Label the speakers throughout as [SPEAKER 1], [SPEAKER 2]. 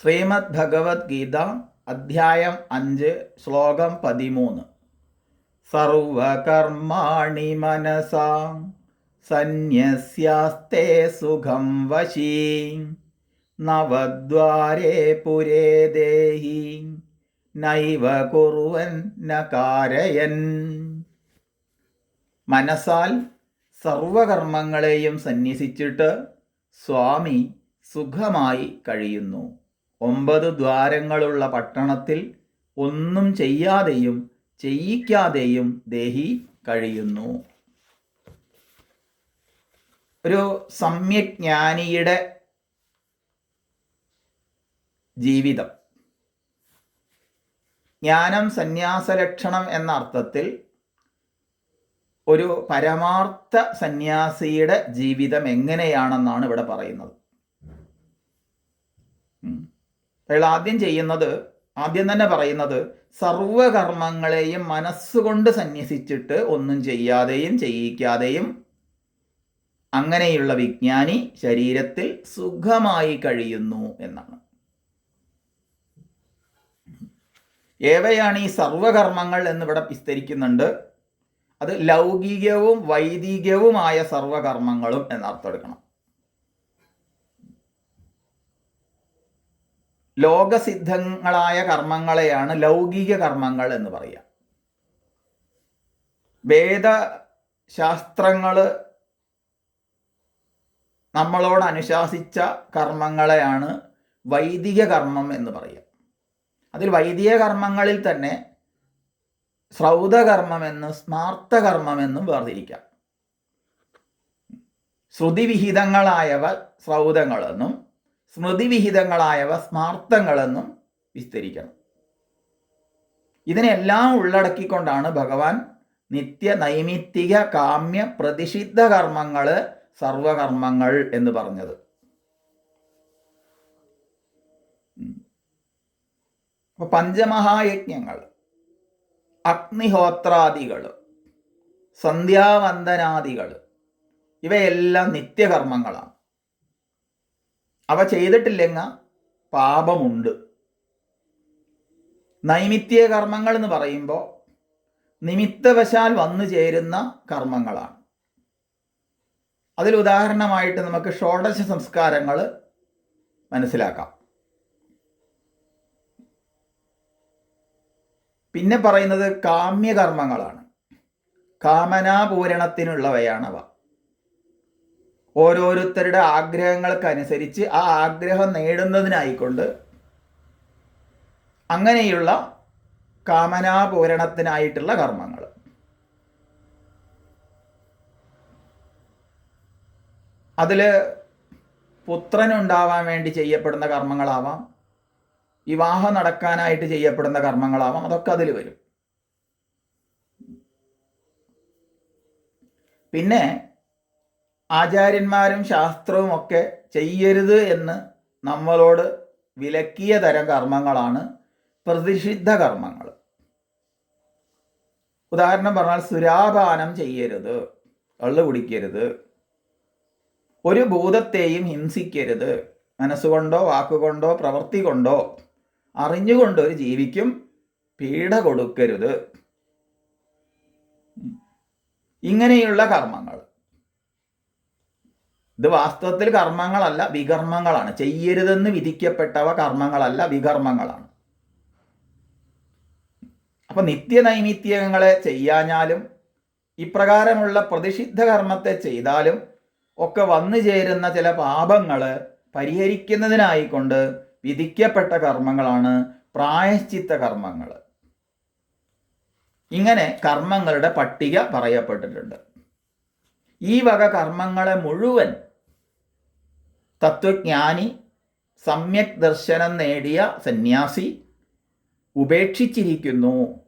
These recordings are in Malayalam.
[SPEAKER 1] ശ്രീമദ് ഭഗവത്ഗീത അധ്യായം അഞ്ച് ശ്ലോകം പതിമൂന്ന്. സർവകർമാണി മനസാ സന്യസ്യാസ്തേ സുഖം വശീ നവദ്വാരേ പുരേ ദേഹി നൈവ കുറുവൻ കാരയൻ മനസാൽ സർവകർമ്മങ്ങളെയും സന്യസിച്ചിട്ട് സ്വാമി സുഖമായി കഴിയുന്നു. ഒമ്പത് ദ്വാരങ്ങളുള്ള പട്ടണത്തിൽ ഒന്നും ചെയ്യാതെയും ചെയ്യിക്കാതെയും ദേഹി കഴിയുന്നു. ഒരു സമ്യജ്ഞാനിയുടെ ജീവിതം. ജ്ഞാനം സന്യാസലക്ഷണം എന്ന അർത്ഥത്തിൽ ഒരു പരമാർത്ഥ സന്യാസിയുടെ ജീവിതം എങ്ങനെയാണെന്നാണ് ഇവിടെ പറയുന്നത്. അയാൾ ആദ്യം ചെയ്യുന്നത് ആദ്യം തന്നെ പറയുന്നത് സർവകർമ്മങ്ങളെയും മനസ്സുകൊണ്ട് സന്യസിച്ചിട്ട് ഒന്നും ചെയ്യാതെയും ചെയ്യിക്കാതെയും അങ്ങനെയുള്ള വിജ്ഞാനി ശരീരത്തിൽ സുഖമായി കഴിയുന്നു എന്നാണ്. ഏവയാണ് ഈ സർവകർമ്മങ്ങൾ എന്നിവിടെ വിസ്തരിക്കുന്നുണ്ട്? അത് ലൗകികവും വൈദികവുമായ സർവകർമ്മങ്ങളും എന്നർത്ഥം എടുക്കണം. ലോകസിദ്ധങ്ങളായ കർമ്മങ്ങളെയാണ് ലൗകിക കർമ്മങ്ങൾ എന്ന് പറയുക വേദശാസ്ത്രങ്ങൾ നമ്മളോട് അനുശാസിച്ച കർമ്മങ്ങളെയാണ് വൈദിക കർമ്മം എന്ന് പറയുക അതിൽ വൈദിക കർമ്മങ്ങളിൽ തന്നെ ശ്രൗതകർമ്മമെന്നും സ്മാർത്ഥകർമ്മമെന്നും വേർതിരിക്കാം. ശ്രുതിവിഹിതങ്ങളായവ ശ്രൗതങ്ങളെന്നും സ്മൃതിവിഹിതങ്ങളായവ സ്മാർത്ഥങ്ങളെന്നും വിസ്തരിക്കണം. ഇതിനെല്ലാം ഉള്ളടക്കിക്കൊണ്ടാണ് ഭഗവാൻ നിത്യ നൈമിത്തിക കാമ്യ പ്രതിഷിദ്ധ കർമ്മങ്ങൾ സർവകർമ്മങ്ങൾ എന്ന് പറഞ്ഞത്. അപ്പൊ പഞ്ചമഹായജ്ഞങ്ങൾ അഗ്നിഹോത്രാദികൾ സന്ധ്യാവന്ദനാദികൾ ഇവയെല്ലാം നിത്യകർമ്മങ്ങളാണ്. അവ ചെയ്തിട്ടില്ലെങ്ക പാപമുണ്ട്. നൈമിത്യ കർമ്മങ്ങൾ എന്ന് പറയുമ്പോൾ നിമിത്തവശാൽ വന്നു ചേരുന്ന കർമ്മങ്ങളാണ്. അതിൽ ഉദാഹരണമായിട്ട് നമുക്ക് ഷോഡശ സംസ്കാരങ്ങൾ മനസ്സിലാക്കാം. പിന്നെ പറയുന്നത് കാമ്യകർമ്മങ്ങളാണ്. കാമനാപൂരണത്തിനുള്ളവയാണവ. ഓരോരുത്തരുടെ ആഗ്രഹങ്ങൾക്കനുസരിച്ച് ആ ആഗ്രഹം നേടുന്നതിനായിക്കൊണ്ട് അങ്ങനെയുള്ള കാമനാപൂരണത്തിനായിട്ടുള്ള കർമ്മങ്ങൾ. അതിൽ പുത്രനുണ്ടാവാൻ വേണ്ടി ചെയ്യപ്പെടുന്ന കർമ്മങ്ങളാവാം വിവാഹം നടക്കാനായിട്ട് ചെയ്യപ്പെടുന്ന കർമ്മങ്ങളാവാം അതൊക്കെ അതിൽ വരും. പിന്നെ ആചാര്യന്മാരും ശാസ്ത്രവും ഒക്കെ ചെയ്യരുത് എന്ന് നമ്മളോട് വിലക്കിയ തരം കർമ്മങ്ങളാണ് പ്രതിഷിദ്ധ കർമ്മങ്ങൾ. ഉദാഹരണം പറഞ്ഞാൽ സുരാപാനം ചെയ്യരുത് കള്ളു കുടിക്കരുത് ഒരു ഭൂതത്തെയും ഹിംസിക്കരുത് മനസ്സുകൊണ്ടോ വാക്കുകൊണ്ടോ പ്രവൃത്തി കൊണ്ടോ അറിഞ്ഞുകൊണ്ട് ഒരു ജീവിക്കും പീഡ കൊടുക്കരുത്. ഇങ്ങനെയുള്ള കർമ്മങ്ങൾ. ഇത് വാസ്തവത്തിൽ കർമ്മങ്ങളല്ല വികർമ്മങ്ങളാണ്. ചെയ്യരുതെന്ന് വിധിക്കപ്പെട്ടവ കർമ്മങ്ങളല്ല വികർമ്മങ്ങളാണ്. അപ്പൊ നിത്യനൈമിത്യങ്ങളെ ചെയ്യാഞ്ഞാലും ഇപ്രകാരമുള്ള പ്രതിഷിദ്ധ കർമ്മത്തെ ചെയ്താലും ഒക്കെ വന്നു ചേരുന്ന ചില പാപങ്ങൾ പരിഹരിക്കുന്നതിനായിക്കൊണ്ട് വിധിക്കപ്പെട്ട കർമ്മങ്ങളാണ് പ്രായശ്ചിത്ത കർമ്മങ്ങൾ ഇങ്ങനെ കർമ്മങ്ങളുടെ പട്ടിക പറയപ്പെട്ടിട്ടുണ്ട്. ഈ വക കർമ്മങ്ങളെ മുഴുവൻ തത്വജ്ഞാനി സമ്യക് ദർശനം നേടിയ സന്യാസി ഉപേക്ഷിച്ചിരിക്കുന്നു.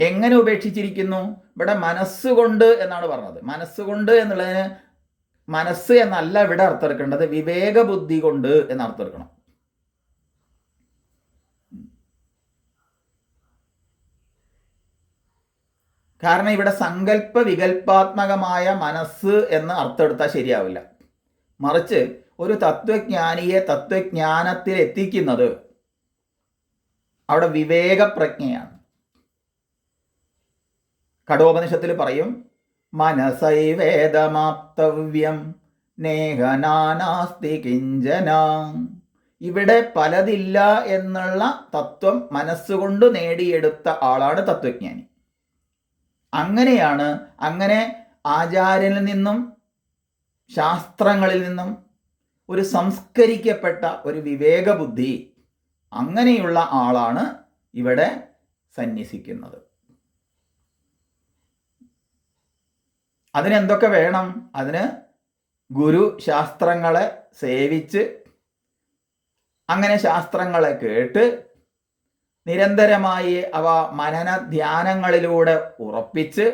[SPEAKER 1] എങ്ങനെ ഉപേക്ഷിച്ചിരിക്കുന്നു? ഇവിടെ മനസ്സുകൊണ്ട് എന്നാണ് പറഞ്ഞത്. മനസ്സുകൊണ്ട് എന്നുള്ളതിന് മനസ്സ് എന്നല്ല ഇവിടെ അർത്ഥം എടുക്കേണ്ടത് വിവേക ബുദ്ധി കൊണ്ട് എന്ന് അർത്ഥം കാരണം ഇവിടെ സങ്കല്പ വികല്പാത്മകമായ മനസ്സ് എന്ന് അർത്ഥം എടുത്താൽ ശരിയാവില്ല. മറിച്ച് ഒരു തത്വജ്ഞാനിയെ തത്വജ്ഞാനത്തിൽ എത്തിക്കുന്നത് അവിടെ വിവേകപ്രജ്ഞയാണ്. കഠോപനിഷത്തിൽ പറയും മനസൈവേദമാപ്തവ്യം നേഹനാനാസ്തി കിഞ്ചന. ഇവിടെ പലതില്ല എന്നുള്ള തത്വം മനസ്സുകൊണ്ട് നേടിയെടുത്ത ആളാണ് തത്വജ്ഞാനി. അങ്ങനെയാണ് അങ്ങനെ ആചാര്യനിൽ നിന്നും ശാസ്ത്രങ്ങളിൽ നിന്നും ഒരു സംസ്കരിക്കപ്പെട്ട ഒരു വിവേകബുദ്ധി അങ്ങനെയുള്ള ആളാണ് ഇവിടെ സന്യസിക്കുന്നത്. അതിനെന്തൊക്കെ വേണം? അതിന് ഗുരു ശാസ്ത്രങ്ങളെ സേവിച്ച് അങ്ങനെ ശാസ്ത്രങ്ങളെ കേട്ട് നിരന്തരമായി അവ മനന ധ്യാനങ്ങളിലൂടെ ഉറപ്പിച്ച്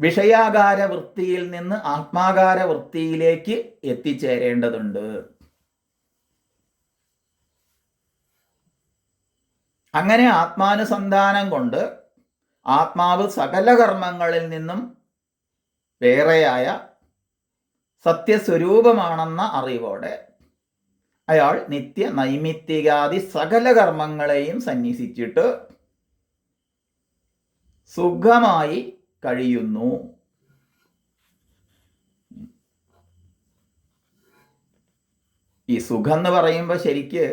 [SPEAKER 1] വിഷയാകാര വൃത്തിയിൽ നിന്ന് ആത്മാകാര വൃത്തിയിലേക്ക് എത്തിച്ചേരേണ്ടതുണ്ട്. അങ്ങനെ ആത്മാനുസന്ധാനം കൊണ്ട് ആത്മാവ് സകല കർമ്മങ്ങളിൽ നിന്നും വേറെയായ സത്യസ്വരൂപമാണെന്ന അറിവോടെ അയാൾ നിത്യ നൈമിത്തികാദി സകല കർമ്മങ്ങളെയും സന്യസിച്ചിട്ട് സുഖമായി കഴിയുന്നു. ഈ സുഖം എന്ന് പറയുമ്പോൾ ശരിക്ക്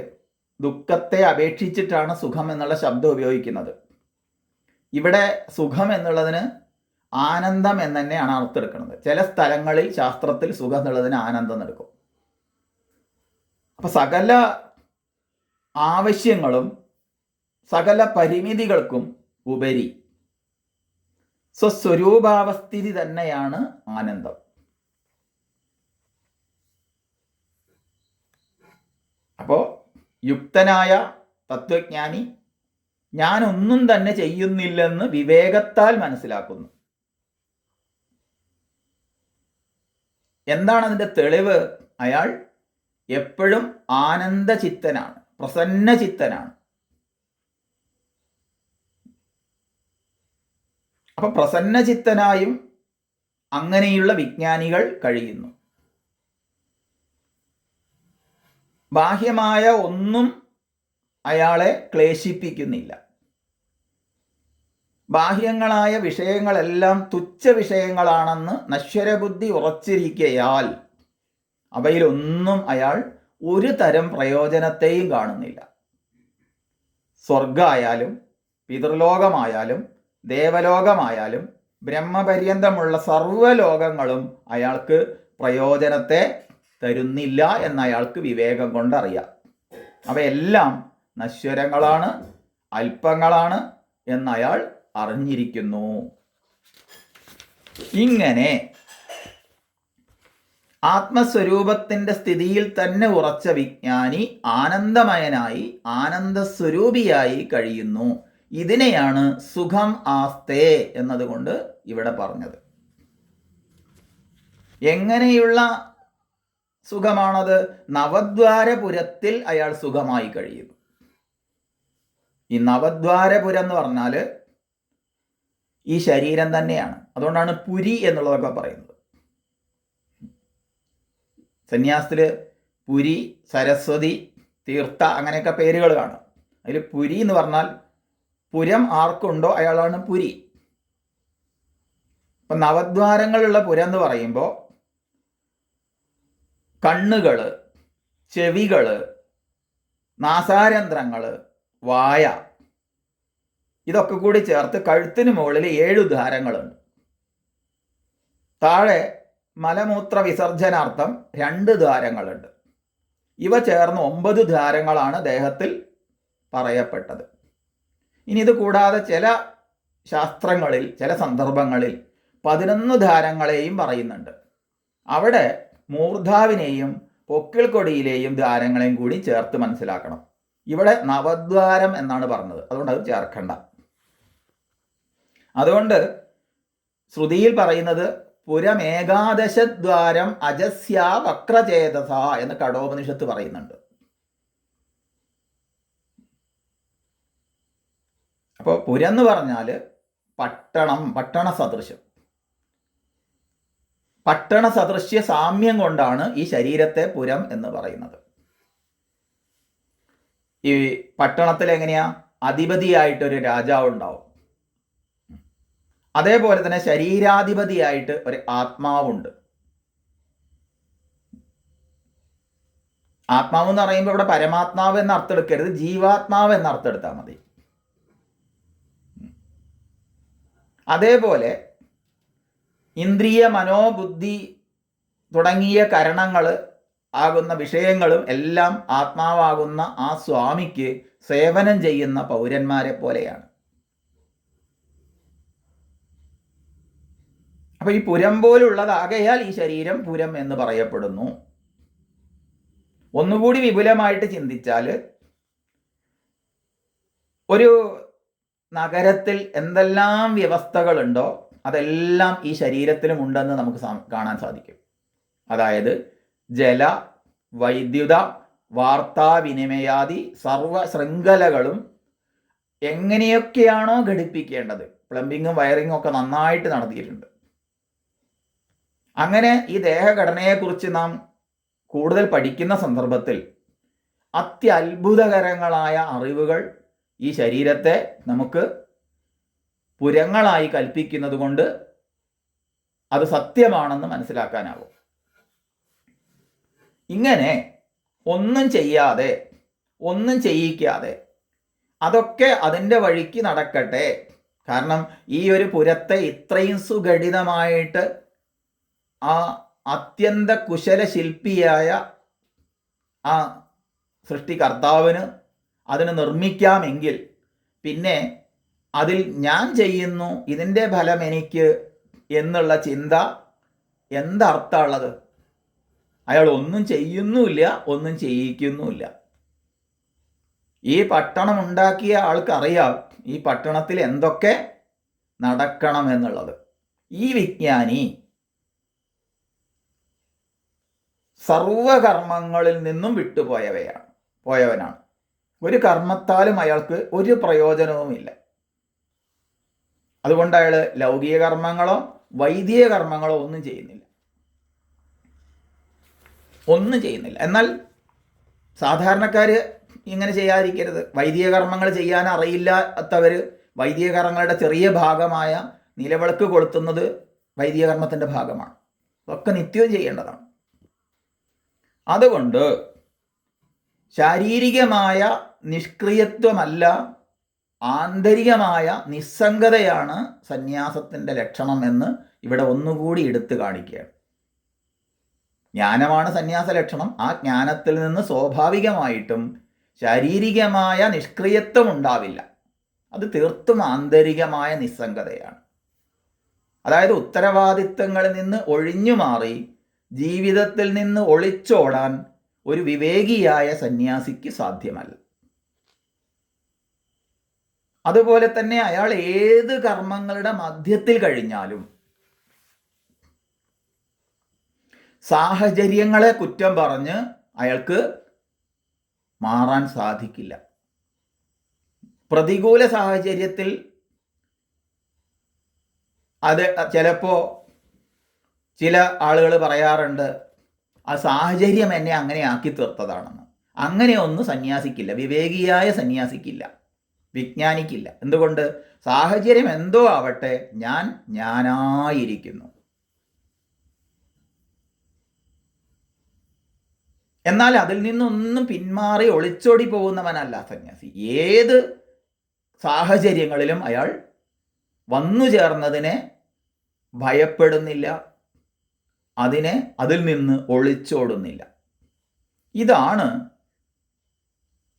[SPEAKER 1] ദുഃഖത്തെ അപേക്ഷിച്ചിട്ടാണ് സുഖം എന്നുള്ള ശബ്ദം ഉപയോഗിക്കുന്നത്. ഇവിടെ സുഖം എന്നുള്ളതിന് ആനന്ദം എന്ന് തന്നെയാണ് അർത്ഥമെടുക്കുന്നത് ചില സ്ഥലങ്ങളിൽ ശാസ്ത്രത്തിൽ സുഖം എന്നുള്ളതിന് ആനന്ദം എടുക്കും. അപ്പൊ സകല ആവശ്യങ്ങളും സകല പരിമിതികൾക്കും ഉപരി സ്വസ്വരൂപാവസ്ഥിതി തന്നെയാണ് ആനന്ദം. അപ്പോ യുക്തനായ തത്വജ്ഞാനി ഞാനൊന്നും തന്നെ ചെയ്യുന്നില്ലെന്ന് വിവേകത്താൽ മനസ്സിലാക്കുന്നു. എന്താണ് അതിന്റെ തെളിവ്? അയാൾ എപ്പോഴും ആനന്ദചിത്തനാണ് പ്രസന്നചിത്തനാണ്. അപ്പൊ പ്രസന്നചിത്തനായും അങ്ങനെയുള്ള വിജ്ഞാനികൾ കഴിയുന്നു. ബാഹ്യമായ ഒന്നും അയാളെ ക്ലേശിപ്പിക്കുന്നില്ല. ബാഹ്യങ്ങളായ വിഷയങ്ങളെല്ലാം തുച്ഛ വിഷയങ്ങളാണെന്ന് നശ്വരബുദ്ധി ഉറച്ചിരിക്കയാൽ അവയിലൊന്നും അയാൾ ഒരു തരം പ്രയോജനത്തെയും കാണുന്നില്ല. സ്വർഗമായാലും പിതൃലോകമായാലും ദേവലോകമായാലും ബ്രഹ്മപര്യന്തമുള്ള സർവലോകങ്ങളും അയാൾക്ക് പ്രയോജനത്തെ തരുന്നില്ല എന്ന് അയാൾക്ക് വിവേകം കൊണ്ടറിയാം. അവയെല്ലാം നശ്വരങ്ങളാണ് അല്പങ്ങളാണ് എന്നയാൾ അറിഞ്ഞിരിക്കുന്നു. ഇങ്ങനെ ആത്മസ്വരൂപത്തിന്റെ സ്ഥിതിയിൽ തന്നെ ഉറച്ച വിജ്ഞാനി ആനന്ദമയനായി ആനന്ദസ്വരൂപിയായി കഴിയുന്നു. ഇതിനെയാണ് സുഖം ആസ്തേ എന്നതുകൊണ്ട് ഇവിടെ പറഞ്ഞത്. എങ്ങനെയുള്ള സുഖമാണത്? നവദ്വാരപുരത്തിൽ അയാൾ സുഖമായി കഴിയുന്നു. ഈ നവദ്വാരപുരം എന്ന് പറഞ്ഞാൽ ഈ ശരീരം തന്നെയാണ്. അതുകൊണ്ടാണ് പുരി എന്നുള്ളതൊക്കെ പറയുന്നത്. സന്യാസത്തിൽ പുരി സരസ്വതി തീർത്ഥ അങ്ങനെയൊക്കെ പേരുകൾ കാണും. അതിൽ പുരി എന്ന് പറഞ്ഞാൽ പുരം ആർക്കുണ്ടോ അയാളാണ് പുരി. ഇപ്പം നവദ്വാരങ്ങളുള്ള പുരം എന്ന് പറയുമ്പോൾ കണ്ണുകൾ ചെവികൾ നാസാരന്ധ്രങ്ങൾ വായ ഇതൊക്കെ കൂടി ചേർത്ത് കഴുത്തിന് മുകളിൽ ഏഴ് ദ്വാരങ്ങളുണ്ട് താഴെ മലമൂത്ര വിസർജനാർത്ഥം രണ്ട് ദ്വാരങ്ങളുണ്ട്. ഇവ ചേർന്ന് ഒമ്പത് ദ്വാരങ്ങളാണ് ദേഹത്തിൽ പറയപ്പെട്ടത്. ഇനി ഇത് കൂടാതെ ചില ശാസ്ത്രങ്ങളിൽ ചില സന്ദർഭങ്ങളിൽ പതിനൊന്ന് ദ്വാരങ്ങളെയും പറയുന്നുണ്ട്. അവിടെ മൂർധാവിനെയും പൊക്കിൾ കൊടിയിലെയും ദ്വാരങ്ങളെയും കൂടി ചേർത്ത് മനസ്സിലാക്കണം. ഇവിടെ നവദ്വാരം എന്നാണ് പറഞ്ഞത്. അതുകൊണ്ട് അത് ചേർക്കണ്ട. അതുകൊണ്ട് ശ്രുതിയിൽ പറയുന്നത് പുരമേകാദശദ്വാരം അജസ്യ വക്രചേതസ എന്ന് കടോപനിഷത്ത് പറയുന്നുണ്ട്. അപ്പോൾ പുരം എന്ന് പറഞ്ഞാൽ പട്ടണം പട്ടണ സദൃശം പട്ടണ സദൃശ്യ സാമ്യം കൊണ്ടാണ് ഈ ശരീരത്തെ പുരം എന്ന് പറയുന്നത്. ഈ പട്ടണത്തിൽ എങ്ങനെയാ അധിപതിയായിട്ടൊരു രാജാവ് ഉണ്ടാവും അതേപോലെ തന്നെ ശരീരാധിപതിയായിട്ട് ഒരു ആത്മാവുണ്ട്. ആത്മാവ് എന്ന് പറയുമ്പോൾ ഇവിടെ പരമാത്മാവ് എന്ന് അർത്ഥം എടുക്കരുത് ജീവാത്മാവ് എന്ന് അർത്ഥം എടുത്താൽ മതി. അതേപോലെ ഇന്ദ്രിയ മനോബുദ്ധി തുടങ്ങിയ കരണങ്ങൾ ആകുന്ന വിഷയങ്ങളും എല്ലാം ആത്മാവാകുന്ന ആ സ്വാമിക്ക് സേവനം ചെയ്യുന്ന പൗരന്മാരെ പോലെയാണ്. അപ്പൊ ഈ പുരം പോലുള്ളതാകയാൽ ഈ ശരീരം പുരം എന്ന് പറയപ്പെടുന്നു. ഒന്നുകൂടി വിപുലമായിട്ട് ചിന്തിച്ചാൽ ഒരു നഗരത്തിൽ എന്തെല്ലാം വ്യവസ്ഥകളുണ്ടോ അതെല്ലാം ഈ ശരീരത്തിലും ഉണ്ടെന്ന് നമുക്ക് കാണാൻ സാധിക്കും. അതായത് ജല വൈദ്യുത വാർത്താവിനിമയാദി സർവ ശൃംഖലകളും എങ്ങനെയൊക്കെയാണോ ഘടിപ്പിക്കേണ്ടത്. പ്ലംബിങ്ങും വയറിങ്ങും ഒക്കെ നന്നായിട്ട് നടത്തിയിട്ടുണ്ട്. അങ്ങനെ ഈ ദേഹഘടനയെക്കുറിച്ച് നാം കൂടുതൽ പഠിക്കുന്ന സന്ദർഭത്തിൽ അത്യത്ഭുതകരങ്ങളായ അറിവുകൾ ഈ ശരീരത്തെ നമുക്ക് പുരങ്ങളായി കൽപ്പിക്കുന്നത് കൊണ്ട് അത് സത്യമാണെന്ന് മനസ്സിലാക്കാനാവും ഇങ്ങനെ ഒന്നും ചെയ്യാതെ ഒന്നും ചെയ്യിക്കാതെ അതൊക്കെ അതിന്റെ വഴിക്ക് നടക്കട്ടെ. കാരണം ഈ ഒരു പുരത്തെ ഇത്രയും സുഘടിതമായിട്ട് ആ അത്യന്ത കുശല ശില്പിയായ ആ സൃഷ്ടികർത്താവിന് അതിന് നിർമ്മിക്കാമെങ്കിൽ പിന്നെ അതിൽ ഞാൻ ചെയ്യുന്നു ഇതിന്റെ ഫലം എനിക്ക് എന്നുള്ള ചിന്ത എന്തർത്ഥമുള്ളത്? അയാൾ ഒന്നും ചെയ്യുന്നുമില്ല ഒന്നും ചെയ്യിക്കുന്നുമില്ല. ഈ പട്ടണം ഉണ്ടാക്കിയ ആൾക്കറിയാം ഈ പട്ടണത്തിൽ എന്തൊക്കെ നടക്കണം എന്നുള്ളത് ഈ വിജ്ഞാനി സർവകർമ്മങ്ങളിൽ നിന്നും വിട്ടുപോയവയാണ് പോയവനാണ്. ഒരു കർമ്മത്താലും അയാൾക്ക് ഒരു പ്രയോജനവുമില്ല. അതുകൊണ്ട് അയാൾ ലൗകിക കർമ്മങ്ങളോ വൈദിക കർമ്മങ്ങളോ ഒന്നും ചെയ്യുന്നില്ല. ഒന്നും ചെയ്യുന്നില്ല. എന്നാൽ സാധാരണക്കാർ ഇങ്ങനെ ചെയ്യാതിരിക്കരുത്. വൈദിക കർമ്മങ്ങൾ ചെയ്യാൻ അറിയില്ലാത്തവർ വൈദിക കർമ്മങ്ങളുടെ ചെറിയ ഭാഗമായ നിലവിളക്ക് കൊളുത്തുന്നത് വൈദിക കർമ്മത്തിന്റെ ഭാഗമാണ്. അതൊക്കെ നിത്യവും ചെയ്യേണ്ടതാണ്. അതുകൊണ്ട് ശാരീരികമായ നിഷ്ക്രിയത്വമല്ല ആന്തരികമായ നിസ്സംഗതയാണ് സന്യാസത്തിന്റെ ലക്ഷണം എന്ന് ഇവിടെ ഒന്നുകൂടി എടുത്തു കാണിക്കുകയാണ്. ജ്ഞാനമാണ് സന്യാസ ലക്ഷണം. ആ ജ്ഞാനത്തിൽ നിന്ന് സ്വാഭാവികമായിട്ടും ശാരീരികമായ നിഷ്ക്രിയത്വം ഉണ്ടാവില്ല. അത് തീർത്തും ആന്തരികമായ നിസ്സംഗതയാണ്. അതായത് ഉത്തരവാദിത്തങ്ങളിൽ നിന്ന് ഒഴിഞ്ഞു മാറി ജീവിതത്തിൽ നിന്ന് ഒളിച്ചോടാൻ ഒരു വിവേകിയായ സന്യാസിക്ക് സാധ്യമല്ല. അതുപോലെ തന്നെ അയാൾ ഏത് കർമ്മങ്ങളുടെ മധ്യത്തിൽ കഴിഞ്ഞാലും സാഹചര്യങ്ങളെ കുറ്റം പറഞ്ഞ് അയാൾക്ക് മാറാൻ സാധിക്കില്ല. പ്രതികൂല സാഹചര്യത്തിൽ അത് ചിലപ്പോൾ ചില ആളുകൾ പറയാറുണ്ട് ആ സാഹചര്യം എന്നെ അങ്ങനെ ആക്കി തീർത്തതാണെന്ന്. അങ്ങനെ ഒന്നും സന്യാസിക്കില്ല വിവേകിയായ സന്യാസിക്കില്ല വിജ്ഞാനിക്കില്ല. എന്തുകൊണ്ട്? സാഹചര്യം എന്തോ ആവട്ടെ ഞാൻ ഞാനായിരിക്കുന്നു. എന്നാൽ അതിൽ നിന്നൊന്നും പിന്മാറി ഒളിച്ചോടി പോകുന്നവനല്ല സന്യാസി. ഏത് സാഹചര്യങ്ങളിലും അയാൾ വന്നു ചേർന്നതിനെ ഭയപ്പെടുന്നില്ല അതിനെ അതിൽ നിന്ന് ഒളിച്ചോടുന്നില്ല. ഇതാണ്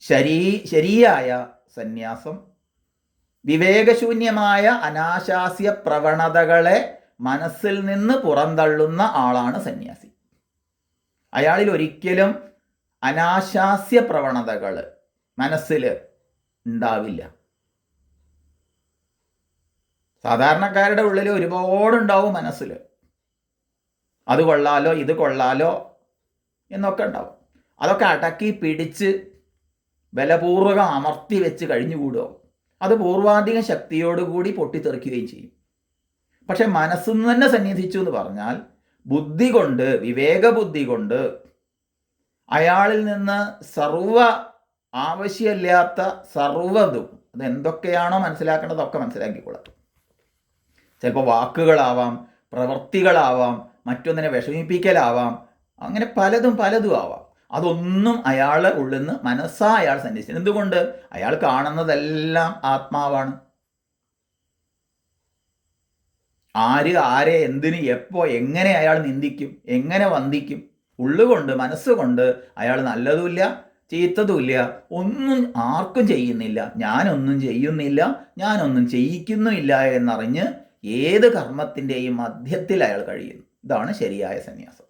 [SPEAKER 1] ശരീ ശരിയായ സന്യാസം. വിവേകശൂന്യമായ അനാശാസ്യ പ്രവണതകളെ മനസ്സിൽ നിന്ന് പുറന്തള്ളുന്ന ആളാണ് സന്യാസി. അയാളിൽ ഒരിക്കലും അനാശാസ്യ പ്രവണതകൾ മനസ്സിൽ ഉണ്ടാവില്ല. സാധാരണക്കാരുടെ ഉള്ളിൽ ഒരുപാടുണ്ടാവും മനസ്സിൽ അത് കൊള്ളാലോ ഇത് കൊള്ളാലോ എന്നൊക്കെ ഉണ്ടാവും. അതൊക്കെ അടക്കി പിടിച്ച് ബലപൂർവകം അമർത്തി വെച്ച് കഴിഞ്ഞുകൂടുക അത് പൂർവാധിക ശക്തിയോടുകൂടി പൊട്ടിത്തെറിക്കുകയും ചെയ്യും. പക്ഷെ മനസ്സിൽ നിന്ന് തന്നെ സന്നിധിച്ചു എന്ന് പറഞ്ഞാൽ ബുദ്ധി കൊണ്ട് വിവേകബുദ്ധി കൊണ്ട് അയാളിൽ നിന്ന് സർവ ആവശ്യമില്ലാത്ത സർവതും അത് എന്തൊക്കെയാണോ മനസ്സിലാക്കേണ്ടതൊക്കെ മനസ്സിലാക്കിക്കൊള്ളാം. ചിലപ്പോൾ വാക്കുകളാവാം പ്രവൃത്തികളാവാം മറ്റൊന്നിനെ വിഷമിപ്പിക്കലാവാം. അങ്ങനെ പലതും പലതും ആവാം. അതൊന്നും അയാൾ ഉള്ളിൽ നിന്ന് മനസ്സാ അയാൾ സന്യസിച്ചു എന്തുകൊണ്ട്? അയാൾ കാണുന്നതെല്ലാം ആത്മാവാണ്. ആര് ആരെ എന്തിന് എപ്പോ എങ്ങനെ അയാൾ നിന്ദിക്കും? എങ്ങനെ വന്ദിക്കും? ഉള്ളുകൊണ്ട് മനസ്സുകൊണ്ട് അയാൾ നല്ലതുമില്ല ചീത്തതുമില്ല ഒന്നും ആർക്കും ചെയ്യുന്നില്ല. ഞാനൊന്നും ചെയ്യുന്നില്ല ഞാനൊന്നും ചെയ്യിക്കുന്നുമില്ല എന്നറിഞ്ഞ് ഏത് കർമ്മത്തിന്റെയും മധ്യത്തിൽ അയാൾ കഴിയുന്നു. ഇതാണ് ശരിയായ സന്യാസം.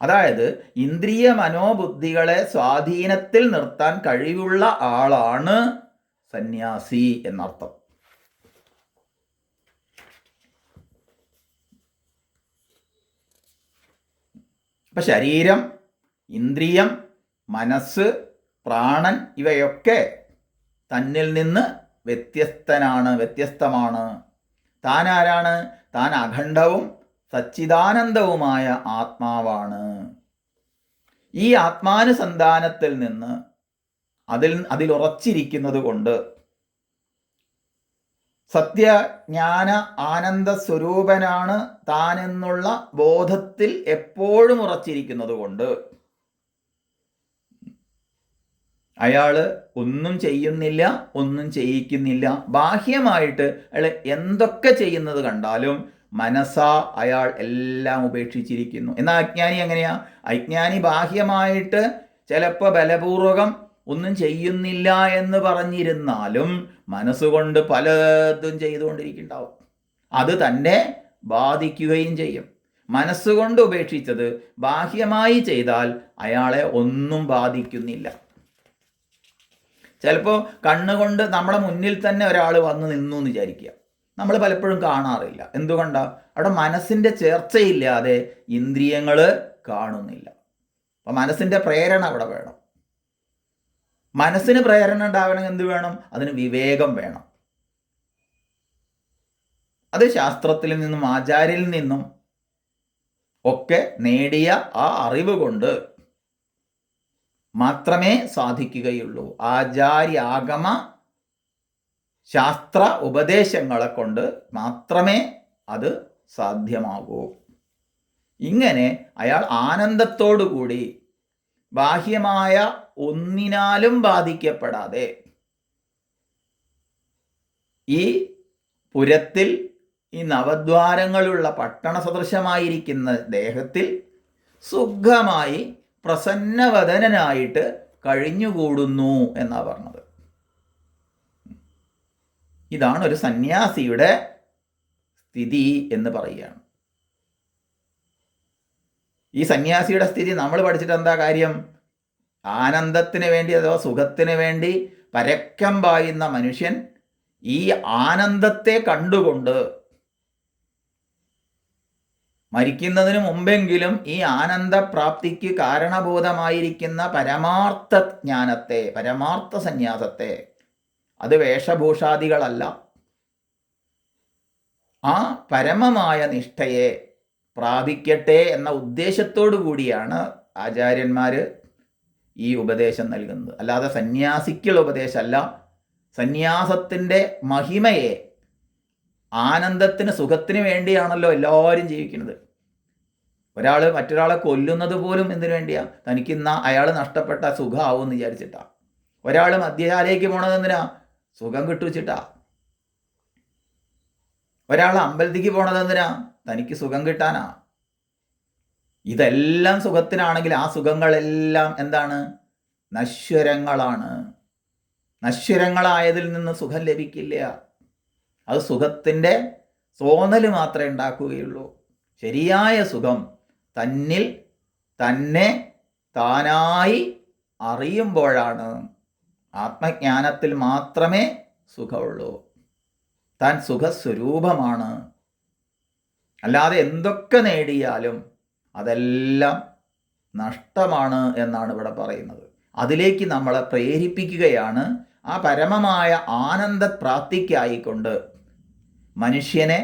[SPEAKER 1] അതായത് ഇന്ദ്രിയ മനോബുദ്ധികളെ സ്വാധീനത്തിൽ നിർത്താൻ കഴിവുള്ള ആളാണ് സന്യാസി എന്നർത്ഥം. ഇപ്പൊ ശരീരം ഇന്ദ്രിയം മനസ്സ് പ്രാണൻ ഇവയൊക്കെ തന്നിൽ നിന്ന് വ്യത്യസ്തനാണ് വ്യത്യസ്തമാണ്. താൻ ആരാണ് താൻ അഖണ്ഡവും സച്ചിദാനന്ദവുമായ ആത്മാവാണ്. ഈ ആത്മാനുസന്ധാനത്തിൽ നിന്ന് അതിൽ ഉറച്ചിരിക്കുന്നത് കൊണ്ട് സത്യജ്ഞാന ആനന്ദ സ്വരൂപനാണ് താനെന്നുള്ള ബോധത്തിൽ എപ്പോഴും ഉറച്ചിരിക്കുന്നത് കൊണ്ട് അയാൾ ഒന്നും ചെയ്യുന്നില്ല ഒന്നും ചെയ്യിക്കുന്നില്ല. ബാഹ്യമായിട്ട് അയാൾ എന്തൊക്കെ ചെയ്യുന്നത് കണ്ടാലും മനസ്സാ അയാൾ എല്ലാം ഉപേക്ഷിച്ചിരിക്കുന്നു. എന്നാൽ അജ്ഞാനി എങ്ങനെയാ? അജ്ഞാനി ബാഹ്യമായിട്ട് ചിലപ്പോൾ ബലപൂർവകം ഒന്നും ചെയ്യുന്നില്ല എന്ന് പറഞ്ഞിരുന്നാലും മനസ്സുകൊണ്ട് പലതും ചെയ്തുകൊണ്ടിരിക്കുന്നുണ്ടാവും. അത് തന്നെ ബാധിക്കുകയും ചെയ്യും. മനസ്സുകൊണ്ട് ഉപേക്ഷിച്ചത് ബാഹ്യമായി ചെയ്താൽ അയാളെ ഒന്നും ബാധിക്കുന്നില്ല. ചിലപ്പോൾ കണ്ണുകൊണ്ട് നമ്മുടെ മുന്നിൽ തന്നെ ഒരാൾ വന്ന് നിന്നു എന്ന് വിചാരിക്കുക. നമ്മൾ പലപ്പോഴും കാണാറില്ല. എന്തുകൊണ്ടാ? അവിടെ മനസ്സിന്റെ ചേർച്ചയില്ലാതെ ഇന്ദ്രിയങ്ങൾ കാണുന്നില്ല. അപ്പം മനസ്സിന്റെ പ്രേരണ അവിടെ വേണം. മനസ്സിന് പ്രേരണ ഉണ്ടാവണമെങ്കിൽ എന്ത് വേണം? അതിന് വിവേകം വേണം. അത് ശാസ്ത്രത്തിൽ നിന്നും ആചാര്യയിൽ നിന്നും ഒക്കെ നേടിയ ആ അറിവ് കൊണ്ട് മാത്രമേ സാധിക്കുകയുള്ളൂ. ആചാര്യാഗമ ശാസ്ത്ര ഉപദേശങ്ങളെ കൊണ്ട് മാത്രമേ അത് സാധ്യമാകൂ. ഇങ്ങനെ അയാൾ ആനന്ദത്തോടുകൂടി ബാഹ്യമായ ഒന്നിനാലും ബാധിക്കപ്പെടാതെ ഈ പുരത്തിൽ ഈ നവദ്വാരങ്ങളുള്ള പട്ടണ സദൃശമായിരിക്കുന്ന ദേഹത്തിൽ സുഖമായി പ്രസന്നവദനായിട്ട് കഴിഞ്ഞുകൂടുന്നു എന്നാ പറഞ്ഞത്. ഇതാണ് ഒരു സന്യാസിയുടെ സ്ഥിതി എന്ന് പറയുകയാണ്. ഈ സന്യാസിയുടെ സ്ഥിതി നമ്മൾ പഠിച്ചിട്ട് എന്താ കാര്യം? ആനന്ദത്തിന് വേണ്ടി അഥവാ സുഖത്തിന് വേണ്ടി പരക്കം പായുന്ന മനുഷ്യൻ ഈ ആനന്ദത്തെ കണ്ടുകൊണ്ട് മരിക്കുന്നതിന് മുമ്പെങ്കിലും ഈ ആനന്ദപ്രാപ്തിക്ക് കാരണഭൂതമായിരിക്കുന്ന പരമാർത്ഥ ജ്ഞാനത്തെ പരമാർത്ഥ സന്യാസത്തെ അത് വേഷഭൂഷാദികളല്ല. ആ പരമമായ നിഷ്ഠയെ പ്രാപിക്കട്ടെ എന്ന ഉദ്ദേശത്തോടു കൂടിയാണ് ആചാര്യന്മാർ ഈ ഉപദേശം നൽകുന്നത്. അല്ലാതെ സന്യാസിക്കുള്ള ഉപദേശമല്ല. സന്യാസത്തിന്റെ മഹിമയെ ആനന്ദത്തിന് സുഖത്തിന് വേണ്ടിയാണല്ലോ എല്ലാവരും ജീവിക്കുന്നത്. ഒരാൾ മറ്റൊരാളെ കൊല്ലുന്നത് പോലും എന്തിനു വേണ്ടിയാ? തനിക്ക് ഇന്ന അയാൾ നഷ്ടപ്പെട്ട സുഖമാവും എന്ന് വിചാരിച്ചിട്ടാ. ഒരാൾ മദ്യശാലയ്ക്ക് പോണത് എന്തിനാ? സുഖം കിട്ടുവച്ചിട്ടാ ഒരാൾ അമ്പലത്തിക്ക് പോണത് എന്തിനാ? തനിക്ക് സുഖം കിട്ടാനാ. ഇതെല്ലാം സുഖത്തിനാണെങ്കിൽ ആ സുഖങ്ങളെല്ലാം എന്താണ്? നശ്വരങ്ങളാണ്. നശ്വരങ്ങളായതിൽ നിന്ന് സുഖം ലഭിക്കില്ല. അത് സുഖത്തിന്റെ തോന്നൽ മാത്രമേ ഉണ്ടാക്കുകയുള്ളൂ. ശരിയായ സുഖം തന്നിൽ തന്നെ താനായി അറിയുമ്പോഴാണ് ആത്മജ്ഞാനത്തിൽ മാത്രമേ സുഖമുള്ളൂ. താൻ സുഖസ്വരൂപമാണ്. അല്ലാതെ എന്തൊക്കെ നേടിയാലും അതെല്ലാം നഷ്ടമാണ് എന്നാണ് ഇവിടെ പറയുന്നത്. അതിലേക്ക് നമ്മളെ പ്രേരിപ്പിക്കുകയാണ് ആ പരമമായ ആനന്ദപ്രാപ്തിക്കായിക്കൊണ്ട് മനുഷ്യനെ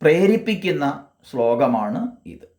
[SPEAKER 1] പ്രേരിപ്പിക്കുന്ന ശ്ലോകമാണ് ഇത്.